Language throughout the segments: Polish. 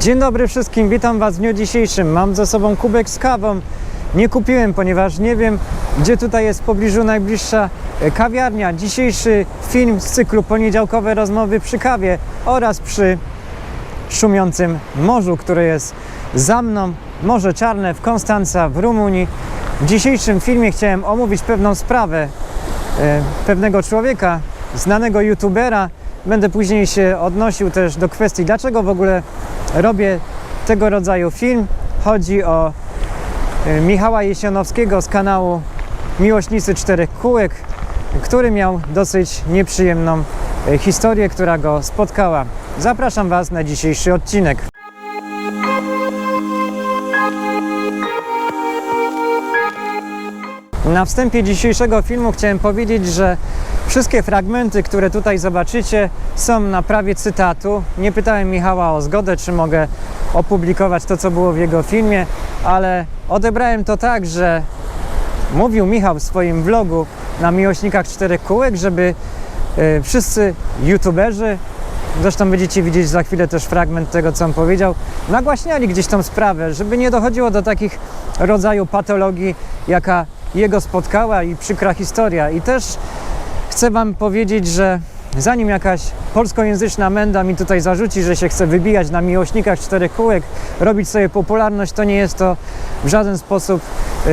Dzień dobry wszystkim, witam Was w dniu dzisiejszym. Mam ze sobą kubek z kawą. Nie kupiłem, ponieważ nie wiem, gdzie tutaj jest w pobliżu najbliższa e, kawiarnia. Dzisiejszy film z cyklu Poniedziałkowe rozmowy przy kawie oraz przy szumiącym morzu, które jest za mną. Morze Czarne w Konstanca w Rumunii. W dzisiejszym filmie chciałem omówić pewną sprawę e, pewnego człowieka, znanego youtubera. Będę później się odnosił też do kwestii, dlaczego w ogóle robię tego rodzaju film. Chodzi o e, Michała Jesionowskiego z kanału Miłośnicy Czterech Kółek, który miał dosyć nieprzyjemną e, historię, która go spotkała. Zapraszam Was na dzisiejszy odcinek. Na wstępie dzisiejszego filmu chciałem powiedzieć, że wszystkie fragmenty, które tutaj zobaczycie, są na prawie cytatu. Nie pytałem Michała o zgodę, czy mogę opublikować to, co było w jego filmie, ale odebrałem to tak, że mówił Michał w swoim vlogu na Miłośnikach Czterech Kółek, żeby e, wszyscy youtuberzy, zresztą będziecie widzieć za chwilę też fragment tego, co on powiedział, nagłaśniali gdzieś tą sprawę, żeby nie dochodziło do takich rodzaju patologii, jaka jego spotkała i przykra historia. I też chcę Wam powiedzieć, że zanim jakaś polskojęzyczna menda mi tutaj zarzuci, że się chce wybijać na miłośnikach czterech kółek, robić sobie popularność, to nie jest to w żaden sposób yy,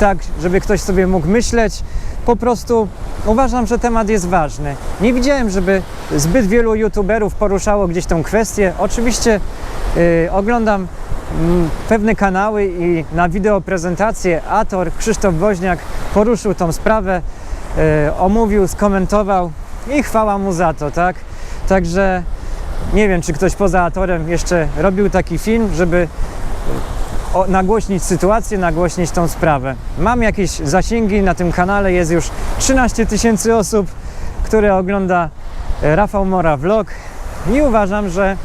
tak, żeby ktoś sobie mógł myśleć. Po prostu uważam, że temat jest ważny. Nie widziałem, żeby zbyt wielu youtuberów poruszało gdzieś tą kwestię. Oczywiście yy, oglądam pewne kanały i na wideo prezentację Ator Krzysztof Woźniak poruszył tą sprawę, e, omówił, skomentował i chwała mu za to, tak? Także nie wiem, czy ktoś poza Atorem jeszcze robił taki film, żeby o, nagłośnić sytuację, nagłośnić tą sprawę. Mam jakieś zasięgi na tym kanale, jest już 13 tysięcy osób, które ogląda e, Rafał Mora Vlog i uważam, że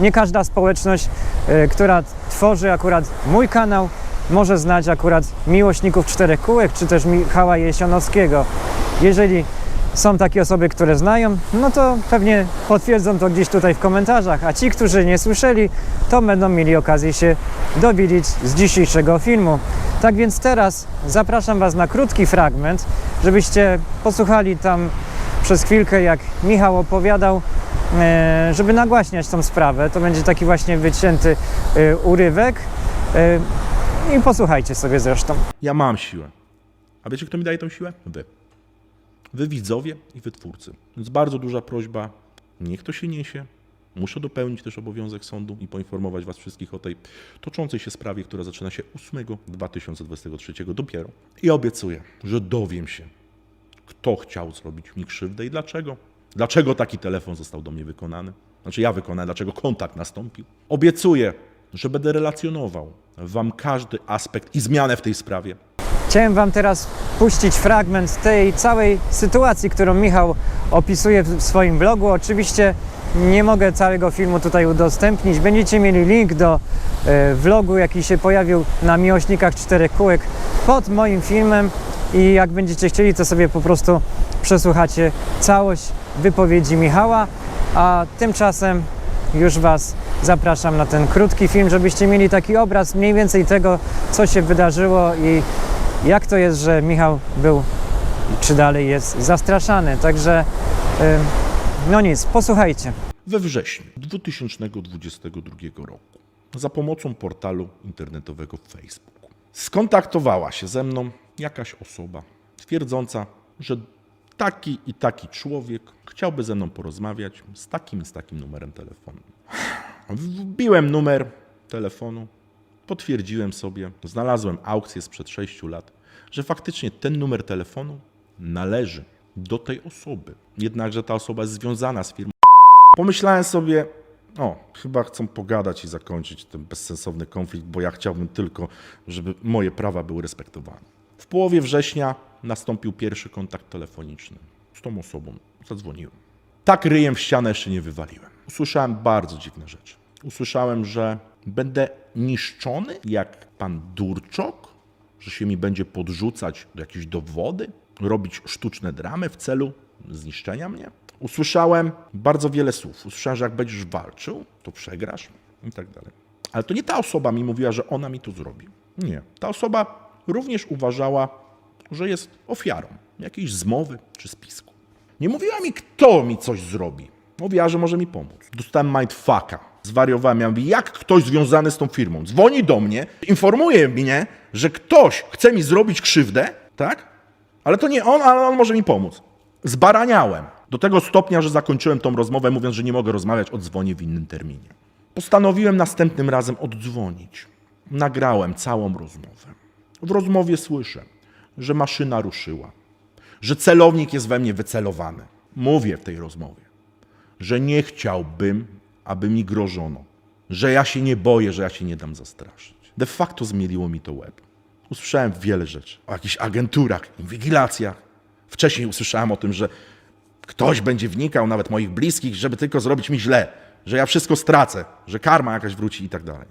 nie każda społeczność, e, która tworzy akurat mój kanał, może znać akurat miłośników czterech kółek, czy też Michała Jesionowskiego. Jeżeli są takie osoby, które znają, no to pewnie potwierdzą to gdzieś tutaj w komentarzach, a ci, którzy nie słyszeli, to będą mieli okazję się dowiedzieć z dzisiejszego filmu. Tak więc teraz zapraszam Was na krótki fragment, żebyście posłuchali tam przez chwilkę, jak Michał opowiadał, żeby nagłaśniać tą sprawę. To będzie taki właśnie wycięty e, urywek. E, I posłuchajcie sobie zresztą. Ja mam siłę. A wiecie, kto mi daje tą siłę? Wy. Wy widzowie i wy twórcy. Więc bardzo duża prośba, niech to się niesie. Muszę dopełnić też obowiązek sądu i poinformować Was wszystkich o tej toczącej się sprawie, która zaczyna się 8 2023 dopiero. I obiecuję, że dowiem się, kto chciał zrobić mi krzywdę i dlaczego. Dlaczego taki telefon został do mnie wykonany? Znaczy ja wykonałem, dlaczego kontakt nastąpił. Obiecuję, że będę relacjonował Wam każdy aspekt i zmianę w tej sprawie. Chciałem Wam teraz puścić fragment tej całej sytuacji, którą Michał opisuje w swoim blogu. Oczywiście nie mogę całego filmu tutaj udostępnić. Będziecie mieli link do e, vlogu, jaki się pojawił na Miłośnikach Czterech Kółek pod moim filmem i jak będziecie chcieli, to sobie po prostu przesłuchacie całość wypowiedzi Michała, a tymczasem już Was zapraszam na ten krótki film, żebyście mieli taki obraz mniej więcej tego, co się wydarzyło i jak to jest, że Michał był, czy dalej jest zastraszany. Także, no nic, posłuchajcie. We wrześniu 2022 roku za pomocą portalu internetowego Facebook skontaktowała się ze mną jakaś osoba twierdząca, że taki i taki człowiek chciałby ze mną porozmawiać z takim z takim numerem telefonu. Wbiłem numer telefonu, potwierdziłem sobie, znalazłem aukcję sprzed 6 lat, że faktycznie ten numer telefonu należy do tej osoby. Jednakże ta osoba jest związana z firmą. Pomyślałem sobie, o, chyba chcą pogadać i zakończyć ten bezsensowny konflikt, bo ja chciałbym tylko, żeby moje prawa były respektowane. W połowie września nastąpił pierwszy kontakt telefoniczny z tą osobą. Zadzwoniłem. Tak ryjem w ścianę jeszcze nie wywaliłem. Usłyszałem bardzo dziwne rzeczy. Usłyszałem, że będę niszczony jak pan Durczok, że się mi będzie podrzucać do jakiejś dowody, robić sztuczne dramy w celu zniszczenia mnie. Usłyszałem bardzo wiele słów. Usłyszałem, że jak będziesz walczył, to przegrasz. i tak dalej. Ale to nie ta osoba mi mówiła, że ona mi to zrobi. Nie. Ta osoba również uważała, że jest ofiarą jakiejś zmowy czy spisku. Nie mówiła mi, kto mi coś zrobi. Mówiła, że może mi pomóc. Dostałem mindfucka. Zwariowałem. Ja mówię, jak ktoś związany z tą firmą dzwoni do mnie, informuje mnie, że ktoś chce mi zrobić krzywdę, tak? Ale to nie on, ale on może mi pomóc. Zbaraniałem. Do tego stopnia, że zakończyłem tą rozmowę, mówiąc, że nie mogę rozmawiać, odzwonię w innym terminie. Postanowiłem następnym razem oddzwonić. Nagrałem całą rozmowę. W rozmowie słyszę, że maszyna ruszyła, że celownik jest we mnie wycelowany. Mówię w tej rozmowie, że nie chciałbym, aby mi grożono, że ja się nie boję, że ja się nie dam zastraszyć. De facto zmieliło mi to łeb. Usłyszałem wiele rzeczy o jakichś agenturach, inwigilacjach. Wcześniej usłyszałem o tym, że ktoś będzie wnikał, nawet moich bliskich, żeby tylko zrobić mi źle, że ja wszystko stracę, że karma jakaś wróci i tak dalej.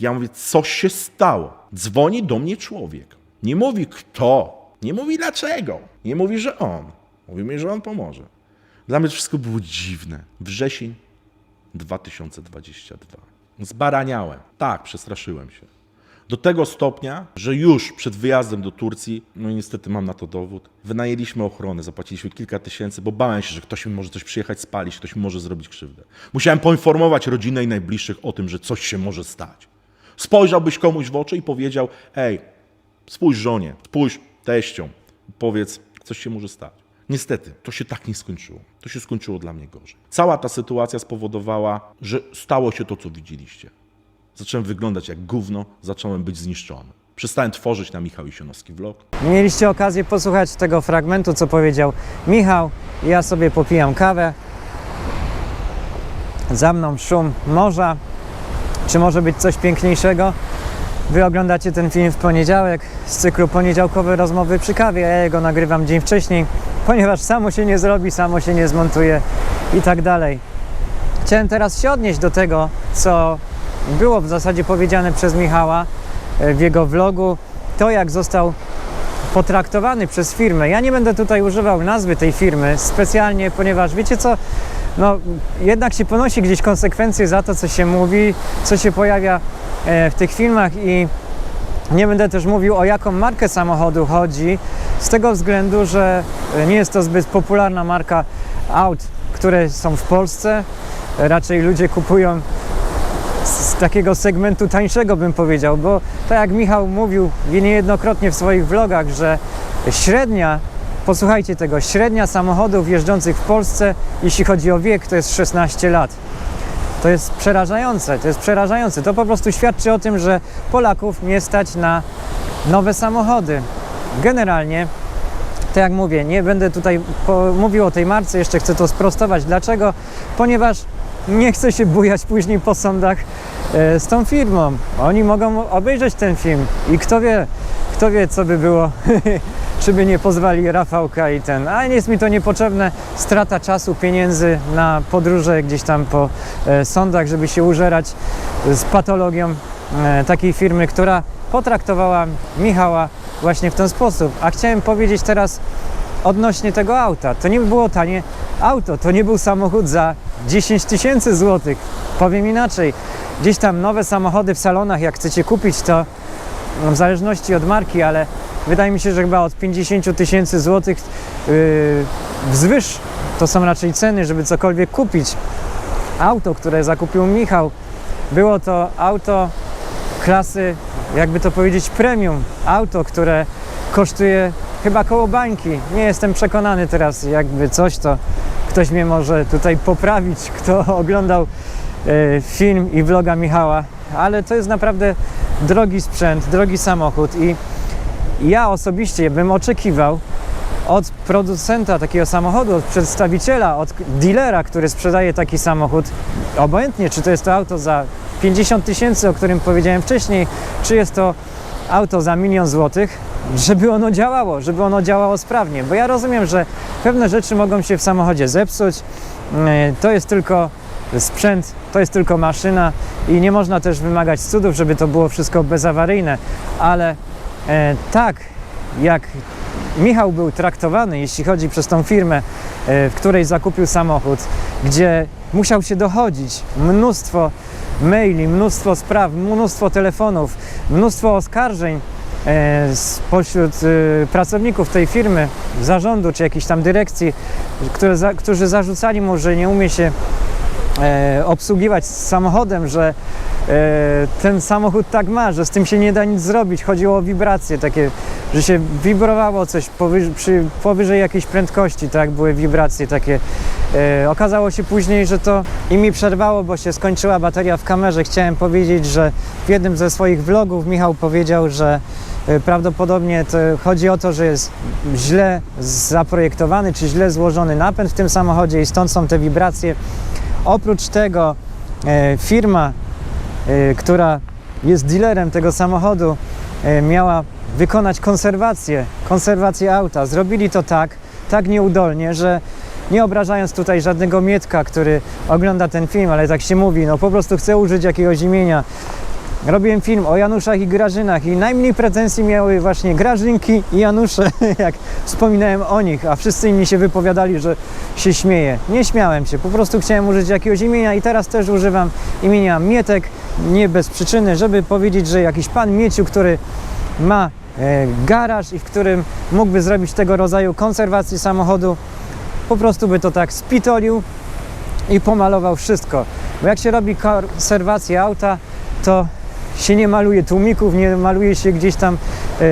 Ja mówię, co się stało? Dzwoni do mnie człowiek. Nie mówi kto, nie mówi dlaczego, nie mówi, że on. Mówi mi, że on pomoże. Dla mnie to wszystko było dziwne. Wrzesień 2022. Zbaraniałem. Tak, przestraszyłem się. Do tego stopnia, że już przed wyjazdem do Turcji, no i niestety mam na to dowód, wynajęliśmy ochronę, zapłaciliśmy kilka tysięcy, bo bałem się, że ktoś mi może coś przyjechać spalić, ktoś mi może zrobić krzywdę. Musiałem poinformować rodzinę i najbliższych o tym, że coś się może stać. Spojrzałbyś komuś w oczy i powiedział, ej, spójrz żonie, spójrz teściom, powiedz, coś się może stać. Niestety, to się tak nie skończyło. To się skończyło dla mnie gorzej. Cała ta sytuacja spowodowała, że stało się to, co widzieliście. Zacząłem wyglądać jak gówno, zacząłem być zniszczony. Przestałem tworzyć na Michał Isionowski vlog. Mieliście okazję posłuchać tego fragmentu, co powiedział Michał. Ja sobie popijam kawę. Za mną szum morza. Czy może być coś piękniejszego? Wy oglądacie ten film w poniedziałek z cyklu Poniedziałkowe rozmowy przy kawie. Ja go nagrywam dzień wcześniej, ponieważ samo się nie zrobi, samo się nie zmontuje i tak dalej. Chciałem teraz się odnieść do tego, co było w zasadzie powiedziane przez Michała e, w jego vlogu. To, jak został potraktowany przez firmę. Ja nie będę tutaj używał nazwy tej firmy specjalnie, ponieważ wiecie co, no jednak się ponosi gdzieś konsekwencje za to, co się mówi, co się pojawia w tych filmach i nie będę też mówił o jaką markę samochodu chodzi, z tego względu, że e, nie jest to zbyt popularna marka aut, które są w Polsce. Raczej ludzie kupują z takiego segmentu tańszego bym powiedział, bo tak jak Michał mówił niejednokrotnie w swoich vlogach, że średnia, posłuchajcie tego, średnia samochodów jeżdżących w Polsce, jeśli chodzi o wiek, to jest 16 lat. To jest przerażające, to jest przerażające. To po prostu świadczy o tym, że Polaków nie stać na nowe samochody. Generalnie tak jak mówię, nie będę tutaj mówił o tej marce, jeszcze chcę to sprostować. Dlaczego? Ponieważ nie chcę się bujać później po sądach e, z tą firmą. Oni mogą obejrzeć ten film i kto wie, kto wie, co by było, czy by nie pozwali Rafałka i ten. A jest mi to niepotrzebne, strata czasu, pieniędzy na podróże gdzieś tam po e, sądach, żeby się użerać z patologią e, takiej firmy, która potraktowała Michała właśnie w ten sposób. A chciałem powiedzieć teraz odnośnie tego auta. To nie było tanie auto, to nie był samochód za 10 tysięcy złotych. Powiem inaczej, gdzieś tam nowe samochody w salonach, jak chcecie kupić, to no, w zależności od marki, ale wydaje mi się, że chyba od 50 tysięcy złotych yy, wzwyż to są raczej ceny, żeby cokolwiek kupić. Auto, które zakupił Michał, było to auto klasy, jakby to powiedzieć, premium. Auto, które kosztuje chyba koło bańki. Nie jestem przekonany teraz, jakby coś, to ktoś mnie może tutaj poprawić, kto oglądał e, film i vloga Michała, ale to jest naprawdę drogi sprzęt, drogi samochód i ja osobiście bym oczekiwał od producenta takiego samochodu, od przedstawiciela, od dealera, który sprzedaje taki samochód, obojętnie czy to jest to auto za 50 tysięcy, o którym powiedziałem wcześniej, czy jest to auto za milion złotych, żeby ono działało, żeby ono działało sprawnie. Bo ja rozumiem, że pewne rzeczy mogą się w samochodzie zepsuć. Yy, To jest tylko sprzęt, to jest tylko maszyna i nie można też wymagać cudów, żeby to było wszystko bezawaryjne, ale e, tak jak Michał był traktowany, jeśli chodzi przez tą firmę, e, w której zakupił samochód gdzie musiał się dochodzić mnóstwo maili, mnóstwo spraw, mnóstwo telefonów, mnóstwo oskarżeń e, spośród e, pracowników tej firmy, zarządu czy jakiejś tam dyrekcji, które, którzy zarzucali mu, że nie umie się e, obsługiwać samochodem, że e, ten samochód tak ma, że z tym się nie da nic zrobić. Chodziło o wibracje takie, że się wibrowało coś powyżej, przy, powyżej jakiejś prędkości, tak, były wibracje takie. E, okazało się później, że to i mi przerwało, bo się skończyła bateria w kamerze. Chciałem powiedzieć, że w jednym ze swoich vlogów Michał powiedział, że e, prawdopodobnie chodzi o to, że jest źle zaprojektowany, czy źle złożony napęd w tym samochodzie i stąd są te wibracje. Oprócz tego e, firma, e, która jest dealerem tego samochodu, e, miała wykonać konserwację, konserwację auta. Zrobili to tak, tak nieudolnie, że nie obrażając tutaj żadnego Mietka, który ogląda ten film, ale tak się mówi, no po prostu chcę użyć jakiegoś imienia. Robiłem film o Januszach i Grażynach i najmniej pretensji miały właśnie Grażynki i Janusze, jak wspominałem o nich, a wszyscy inni się wypowiadali, że się śmieję. Nie śmiałem się, po prostu chciałem użyć jakiegoś imienia i teraz też używam imienia Mietek, nie bez przyczyny, żeby powiedzieć, że jakiś pan Mieciu, który ma e, garaż i w którym mógłby zrobić tego rodzaju konserwację samochodu, po prostu by to tak spitolił i pomalował wszystko. Bo jak się robi konserwację auta, to się nie maluje tłumików, nie maluje się gdzieś tam e,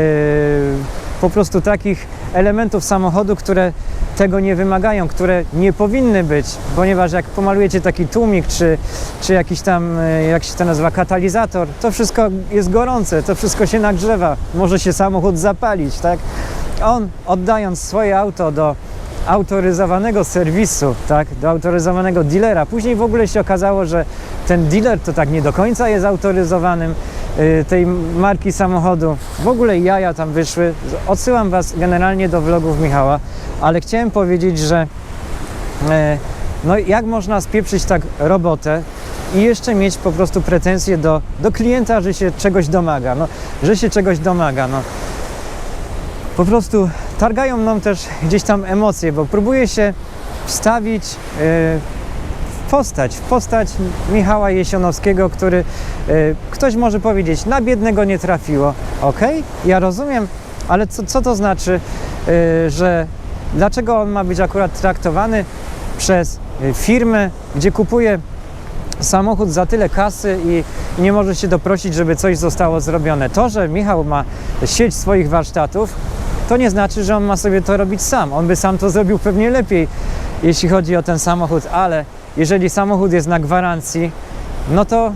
po prostu takich elementów samochodu, które tego nie wymagają, które nie powinny być, ponieważ jak pomalujecie taki tłumik, czy, czy jakiś tam, e, jak się to nazywa, katalizator, to wszystko jest gorące, to wszystko się nagrzewa, może się samochód zapalić, tak? On oddając swoje auto do autoryzowanego serwisu, tak, do autoryzowanego dealera. Później w ogóle się okazało, że ten dealer to tak nie do końca jest autoryzowanym y, tej marki samochodu. W ogóle jaja tam wyszły. Odsyłam Was generalnie do vlogów Michała, ale chciałem powiedzieć, że e, no jak można spieprzyć tak robotę i jeszcze mieć po prostu pretensje do, do klienta, że się czegoś domaga, no, że się czegoś domaga, no po prostu targają mną też gdzieś tam emocje, bo próbuję się wstawić e, w postać, w postać Michała Jesionowskiego, który e, ktoś może powiedzieć, na biednego nie trafiło. Okej, ja rozumiem, ale co, co to znaczy, e, że dlaczego on ma być akurat traktowany przez firmę, gdzie kupuje samochód za tyle kasy i nie może się doprosić, żeby coś zostało zrobione. To, że Michał ma sieć swoich warsztatów, to nie znaczy, że on ma sobie to robić sam. On by sam to zrobił pewnie lepiej, jeśli chodzi o ten samochód, ale jeżeli samochód jest na gwarancji, no to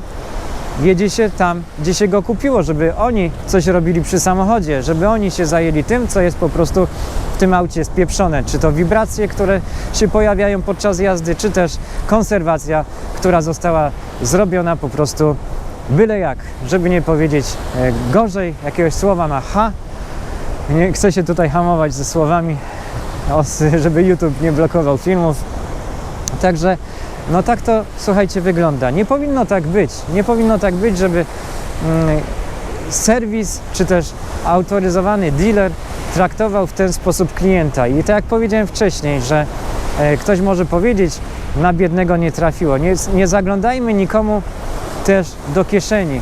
jedzie się tam, gdzie się go kupiło, żeby oni coś robili przy samochodzie, żeby oni się zajęli tym, co jest po prostu w tym aucie spieprzone. Czy to wibracje, które się pojawiają podczas jazdy, czy też konserwacja, która została zrobiona po prostu byle jak, żeby nie powiedzieć e, gorzej, jakiegoś słowa na H. Nie chcę się tutaj hamować ze słowami, żeby YouTube nie blokował filmów. Także no tak to słuchajcie wygląda. Nie powinno tak być. Nie powinno tak być, żeby mm, serwis czy też autoryzowany dealer traktował w ten sposób klienta. I tak jak powiedziałem wcześniej, że e, ktoś może powiedzieć, na biednego nie trafiło. Nie, nie zaglądajmy nikomu też do kieszeni.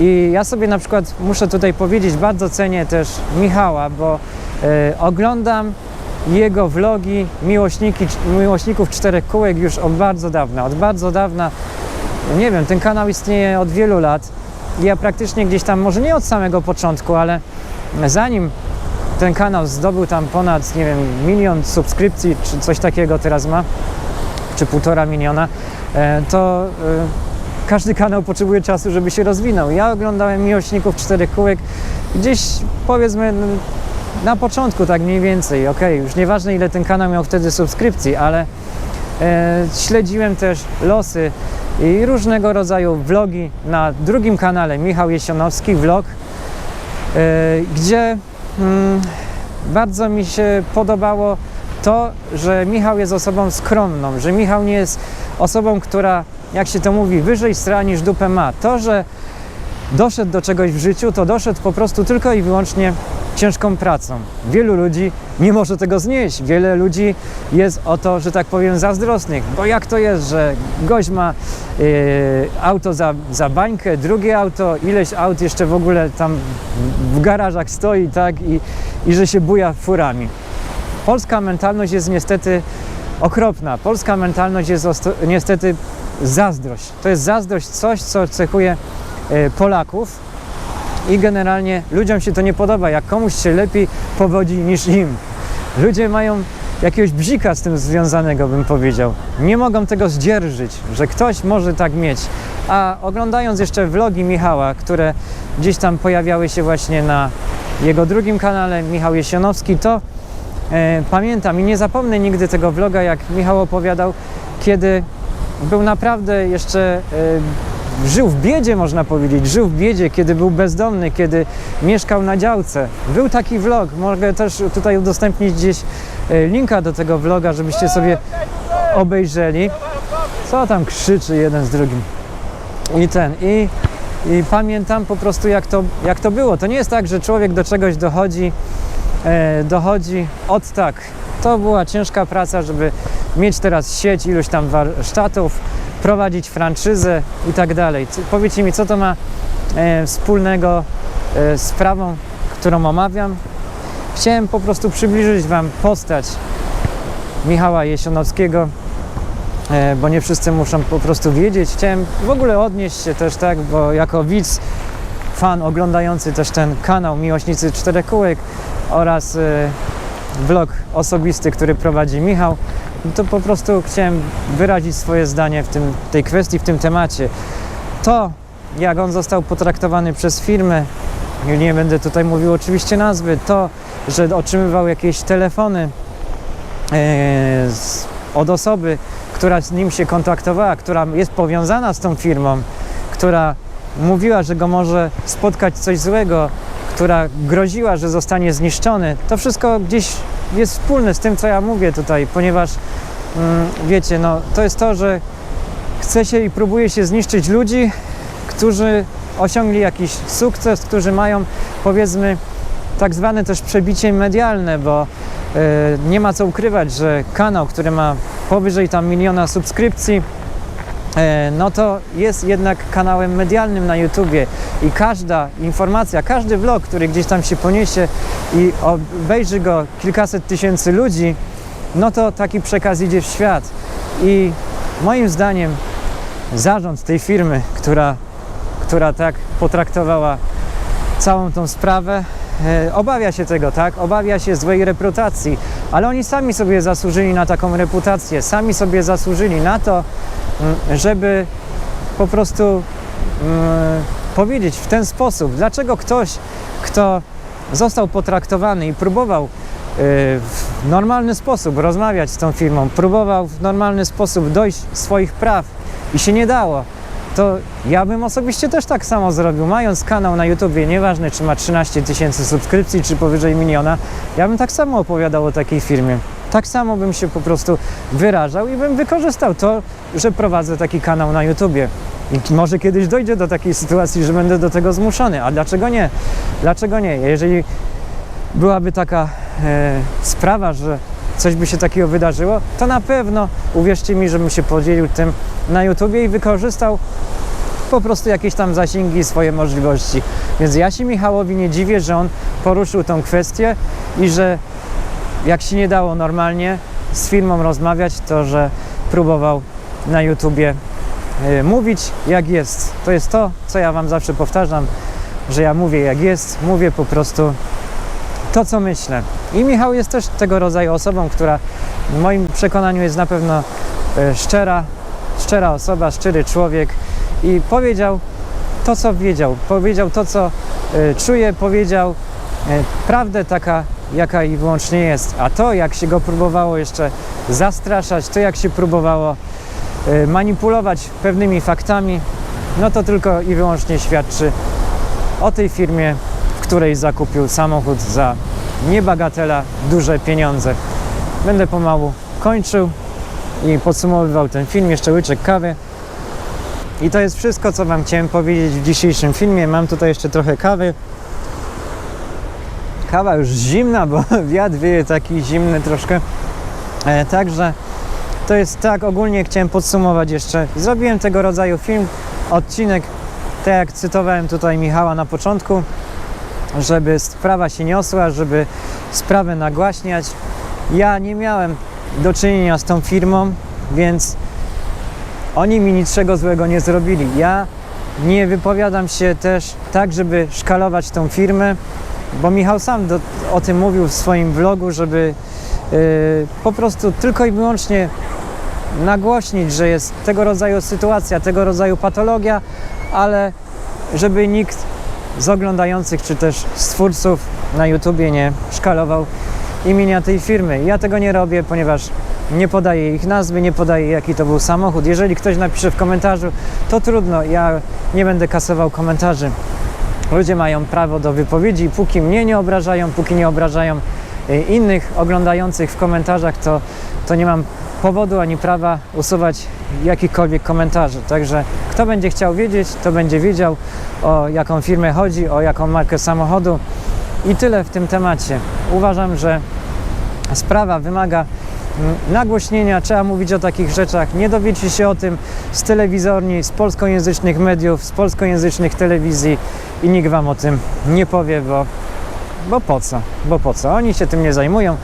I ja sobie na przykład muszę tutaj powiedzieć, bardzo cenię też Michała, bo e, oglądam jego vlogi miłośniki, miłośników czterech kółek już od bardzo dawna. Od bardzo dawna, nie wiem, ten kanał istnieje od wielu lat. Ja praktycznie gdzieś tam, może nie od samego początku, ale zanim ten kanał zdobył tam ponad, nie wiem, milion subskrypcji, czy coś takiego teraz ma, czy półtora miliona, e, to e, każdy kanał potrzebuje czasu, żeby się rozwinął. Ja oglądałem miłośników czterech kółek gdzieś powiedzmy na początku tak mniej więcej, ok, już nieważne ile ten kanał miał wtedy subskrypcji, ale e, śledziłem też losy i różnego rodzaju vlogi na drugim kanale Michał Jesionowski vlog, e, gdzie mm, bardzo mi się podobało to, że Michał jest osobą skromną, że Michał nie jest osobą, która, jak się to mówi, wyżej stra niż dupę ma. To, że doszedł do czegoś w życiu, to doszedł po prostu tylko i wyłącznie ciężką pracą. Wielu ludzi nie może tego znieść. Wiele ludzi jest o to, że tak powiem, zazdrosnych, bo jak to jest, że gość ma yy, auto za, za bańkę, drugie auto, ileś aut jeszcze w ogóle tam w- garażach stoi, tak, i, i że się buja furami. Polska mentalność jest niestety okropna. Polska mentalność jest niestety zazdrość. To jest zazdrość coś, co cechuje e, Polaków i generalnie ludziom się to nie podoba, jak komuś się lepiej powodzi niż im. Ludzie mają jakiegoś bzika z tym związanego, bym powiedział. Nie mogą tego zdzierżyć, że ktoś może tak mieć. A oglądając jeszcze vlogi Michała, które gdzieś tam pojawiały się właśnie na jego drugim kanale, Michał Jesionowski, to e, pamiętam i nie zapomnę nigdy tego vloga, jak Michał opowiadał, kiedy był naprawdę jeszcze e, żył w biedzie, można powiedzieć, żył w biedzie, kiedy był bezdomny, kiedy mieszkał na działce. Był taki vlog, mogę też tutaj udostępnić gdzieś e, linka do tego vloga, żebyście sobie obejrzeli. Co tam krzyczy jeden z drugim. I ten, i, i pamiętam po prostu jak to, jak to było. To nie jest tak, że człowiek do czegoś dochodzi, e, dochodzi od tak. To była ciężka praca, żeby mieć teraz sieć, iluś tam warsztatów, prowadzić franczyzę i tak dalej. Powiedzcie mi, co to ma e, wspólnego e, z sprawą, którą omawiam? Chciałem po prostu przybliżyć Wam postać Michała Jesionowskiego, e, bo nie wszyscy muszą po prostu wiedzieć. Chciałem w ogóle odnieść się też tak, bo jako widz, fan oglądający też ten kanał Miłośnicy Czterech Kółek oraz e, vlog osobisty, który prowadzi Michał, to po prostu chciałem wyrazić swoje zdanie w tym, tej kwestii, w tym temacie. To, jak on został potraktowany przez firmę, nie- nie będę tutaj mówił oczywiście nazwy, to, że otrzymywał jakieś telefony e, z, od osoby, która z nim się kontaktowała, która jest powiązana z tą firmą, która mówiła, że go może spotkać coś złego, która groziła, że zostanie zniszczony, to wszystko gdzieś jest wspólne z tym, co ja mówię tutaj, ponieważ mm, wiecie, no to jest to, że chce się i próbuje się zniszczyć ludzi, którzy osiągli jakiś sukces, którzy mają powiedzmy tak zwane też przebicie medialne, bo e, nie ma co ukrywać, że kanał, który ma powyżej tam miliona subskrypcji, no to jest jednak kanałem medialnym na YouTubie i każda informacja, każdy vlog, który gdzieś tam się poniesie i obejrzy go kilkaset tysięcy ludzi, no to taki przekaz idzie w świat. I moim zdaniem zarząd tej firmy, która, która tak potraktowała całą tą sprawę, e, obawia się tego, tak? Obawia się złej reputacji, ale oni sami sobie zasłużyli na taką reputację, sami sobie zasłużyli na to, mm, żeby po prostu mm, powiedzieć w ten sposób, dlaczego ktoś, kto został potraktowany i próbował y, w normalny sposób rozmawiać z tą firmą, próbował w normalny sposób dojść swoich praw i się nie dało, to ja bym osobiście też tak samo zrobił. Mając kanał na YouTubie, nieważne czy ma 13 tysięcy subskrypcji, czy powyżej miliona, ja bym tak samo opowiadał o takiej firmie. Tak samo bym się po prostu wyrażał i bym wykorzystał to, że prowadzę taki kanał na YouTubie. I może kiedyś dojdzie do takiej sytuacji, że będę do tego zmuszony. A dlaczego nie? Dlaczego nie? Jeżeli byłaby taka e, sprawa, że coś by się takiego wydarzyło, to na pewno, uwierzcie mi, żebym się podzielił tym na YouTubie i wykorzystał po prostu jakieś tam zasięgi, swoje możliwości. Więc ja się Michałowi nie dziwię, że on poruszył tą kwestię i że jak się nie dało normalnie z firmą rozmawiać, to że próbował na YouTubie y, mówić jak jest. To jest to, co ja Wam zawsze powtarzam, że ja mówię jak jest, mówię po prostu to, co myślę. I Michał jest też tego rodzaju osobą, która w moim przekonaniu jest na pewno e, szczera, szczera osoba, szczery człowiek i powiedział to, co wiedział. Powiedział to, co e, czuje, powiedział e, prawdę taka, jaka i wyłącznie jest. A to, jak się go próbowało jeszcze zastraszać, to jak się próbowało manipulować pewnymi faktami, no to tylko i wyłącznie świadczy o tej firmie, której zakupił samochód za niebagatela duże pieniądze. Będę pomału kończył i podsumowywał ten film. Jeszcze łyczek kawy. I to jest wszystko, co Wam chciałem powiedzieć w dzisiejszym filmie. Mam tutaj jeszcze trochę kawy. kawa już zimna, bo wiatr wieje taki zimny troszkę. E, także to jest tak, ogólnie chciałem podsumować jeszcze. Zrobiłem tego rodzaju film, odcinek, tak jak cytowałem tutaj Michała na początku, żeby sprawa się niosła, żeby sprawę nagłaśniać. Ja nie miałem do czynienia z tą firmą, więc oni mi niczego złego nie zrobili. Ja nie wypowiadam się też tak, żeby szkalować tą firmę, bo Michał sam do, o tym mówił w swoim vlogu, żeby yy, po prostu tylko i wyłącznie nagłośnić, że jest tego rodzaju sytuacja, tego rodzaju patologia, ale żeby nikt z oglądających czy też z twórców na YouTubie nie szkalował imienia tej firmy. Ja tego nie robię, ponieważ nie podaję ich nazwy, nie podaję jaki to był samochód. Jeżeli ktoś napisze w komentarzu, to trudno, ja nie będę kasował komentarzy. Ludzie mają prawo do wypowiedzi, póki mnie nie obrażają, póki nie obrażają y, innych oglądających w komentarzach, to, to nie mam powodu ani prawa usuwać jakichkolwiek komentarzy. Także kto będzie chciał wiedzieć, to będzie wiedział o jaką firmę chodzi, o jaką markę samochodu i tyle w tym temacie. Uważam, że sprawa wymaga mm, nagłośnienia, trzeba mówić o takich rzeczach. Nie dowiecie się o tym z telewizorni, z polskojęzycznych mediów, z polskojęzycznych telewizji i nikt wam o tym nie powie, bo, bo po co? Bo po co? Oni się tym nie zajmują.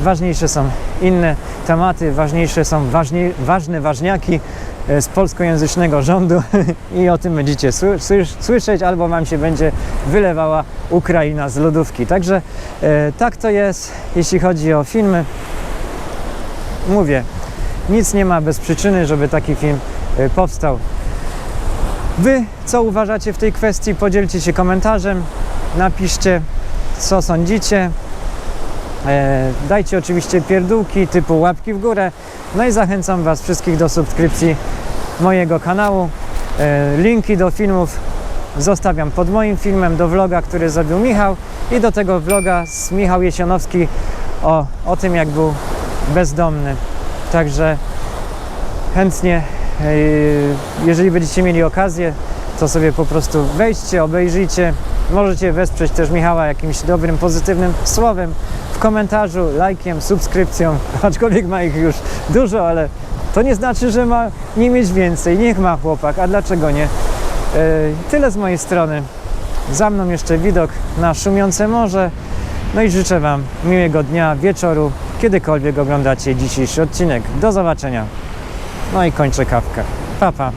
Ważniejsze są inne tematy, ważniejsze są ważnie, ważne ważniaki e, z polskojęzycznego rządu i o tym będziecie sły- słysz- słyszeć, albo wam się będzie wylewała Ukraina z lodówki. Także e, tak to jest, jeśli chodzi o filmy. Mówię, nic nie ma bez przyczyny, żeby taki film e, powstał. Wy co uważacie w tej kwestii? Podzielcie się komentarzem, napiszcie co sądzicie. E, dajcie oczywiście pierdółki typu łapki w górę. No i zachęcam Was wszystkich do subskrypcji mojego kanału. E, linki do filmów zostawiam pod moim filmem, do vloga, który zrobił Michał i do tego vloga z Michał Jesionowski o, o tym, jak był bezdomny. Także chętnie, e, jeżeli będziecie mieli okazję, to sobie po prostu wejdźcie, obejrzyjcie. Możecie wesprzeć też Michała jakimś dobrym, pozytywnym słowem komentarzu, lajkiem, subskrypcją, aczkolwiek ma ich już dużo, ale to nie znaczy, że ma nie mieć więcej. Niech ma chłopak, a dlaczego nie? E, Tyle z mojej strony. Za mną jeszcze widok na szumiące morze. No i życzę Wam miłego dnia, wieczoru, kiedykolwiek oglądacie dzisiejszy odcinek. Do zobaczenia. No i kończę kawkę. Pa, pa.